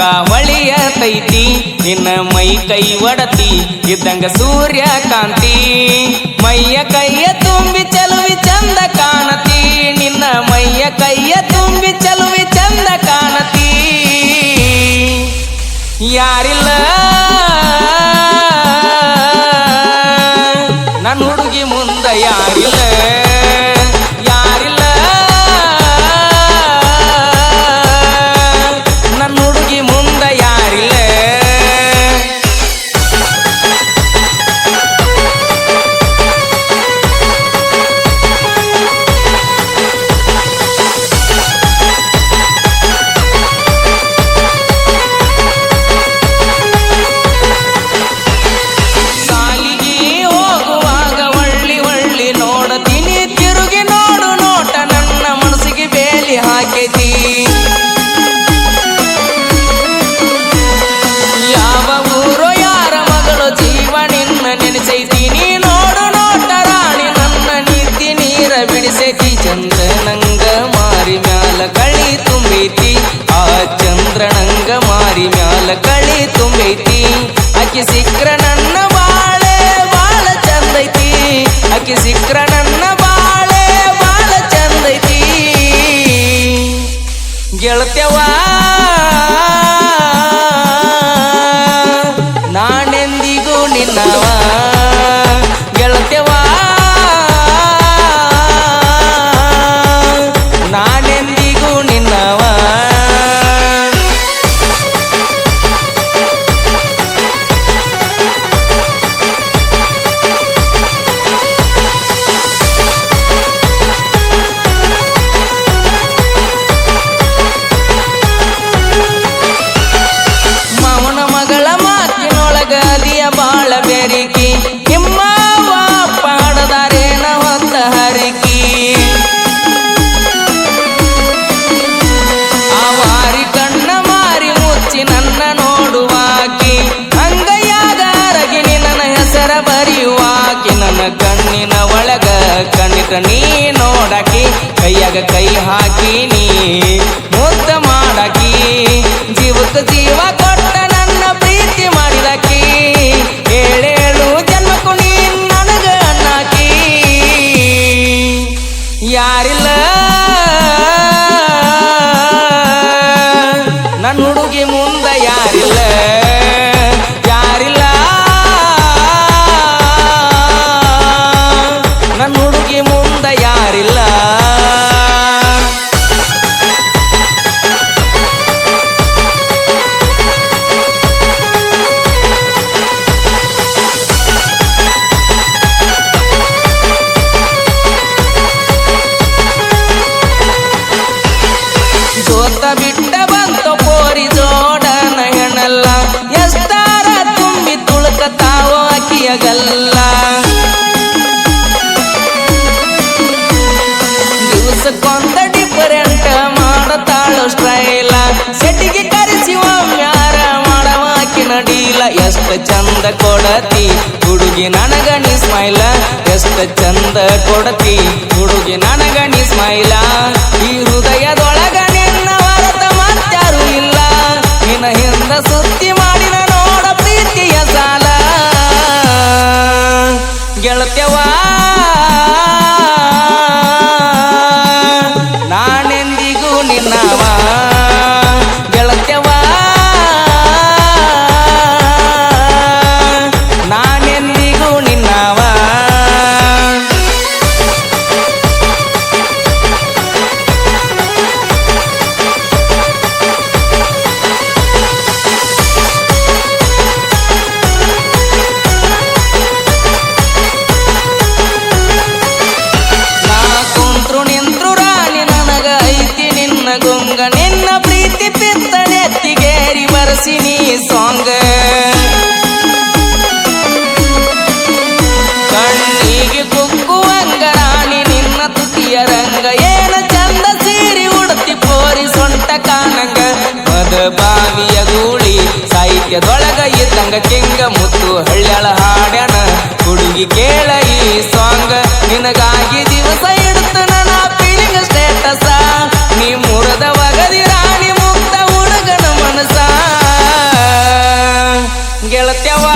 ಚಂದ್ರನ ತೈತಿ, ನಿನ್ನ ಮೈ ಕೈ ಒಡತಿ, ಇದ್ದಂಗ ಸೂರ್ಯ ಕಾಂತಿ. ಮೈಯ ಕೈಯ ತುಂಬಿ ಚಲುವಿ ಚಂದ ಕಾಣತಿ, ನಿನ್ನ ಮೈಯ ಕೈಯ ತುಂಬಿ ಚಲುವಿ ಚಂದ ಕಾಣತಿ. ಯಾರಿಲ್ಲ ಕಳಿ ತುಂಬೈತಿ ಆ ಚಂದ್ರನಂಗ ಮಾರಿ ಮ್ಯಾಲ ಕಳಿ ತುಂಬೈತಿ ಅಕ್ಕಿ ಸಿಕ್ರ ನನ್ನ ಬಾಳೆ, ಬಾಳ ಚಂದೈತಿ. ಅಕ್ಕಿ ಸಿಕ್ಕ್ರ ನನ್ನ ಬಾಳೆ, ಬಾಳ ಚಂದೈತಿ. ಗೆಳತ್ಯವಾ ನಾನೆಂದಿಗೂ ನಿನ್ನವ. ಬರೆಯುವಾಕಿ ನನ್ನ ಕಣ್ಣಿನ ಒಳಗ ಕಣ್ಣಿತ ನೀ ನೋಡಾಕಿ, ಕೈಯಾಗ ಕೈ ಹಾಕಿ ನೀ ಮುದ್ದ ಮಾಡಾಕಿ, ಜೀವಕ್ಕೆ ಜೀವ ಡಿಫರೆಂಟ್ ಮಾಡತಾಳು ಸ್ಟೈಲ. ಸೆಟ್ಟಿಗೆ ಕರೆಸಿವ ಯಾರ ಮಾಡವಾಕಿ ನಡೀಲ ಎಷ್ಟ ಚಂದ ಕೊಡತಿ ಹುಡುಗಿ ನನಗ ನೀ ಸ್ಮೈಲ. ಎಷ್ಟ ಚಂದ ಕೊಡತಿ ಹುಡುಗಿ ನನಗ ನೀ ಸ್ಮೈಲ. ಈ ಹೃದಯದೊಳಗ ನಿನ್ನ ಹೊರತ ಮತ್ತಾರು ಇಲ್ಲ. ನಿನ್ನ ಹಿಂದ ಸುತ್ತಿ ಮಾಡಿನ ಪಿತ್ತನೆತ್ತಿಗೇರಿ ಸಾಂಗ್ ಕಣ್ಣಿಗೆ ಕುಕ್ಕುವಂಗ ರಾಣಿ ನಿನ್ನ ತುಟಿಯ ರಂಗ. ಏನ ಚಂದ ಸೀರಿ ಉಡ್ತಿ ಪೋರಿ ಸೊಂಟ ಕಾನಂಗ. ಮದ ಬಾವಿಯ ಗೂಳಿ ಸಾಹಿತ್ಯದೊಳಗ ಇದ್ದಂಗ ಕೆಂಗ ಮುತ್ತು ಹಳ್ಳ್ಯಾಳ ಹಾಡ್ಯಾಣ ಹುಡುಗಿ ಕೇಳ ಈ ಸಾಂಗ್ ನಿನಗಾಗಿ ದಿವಸ ಇಡುತ್ತ ನನ್ನ te voy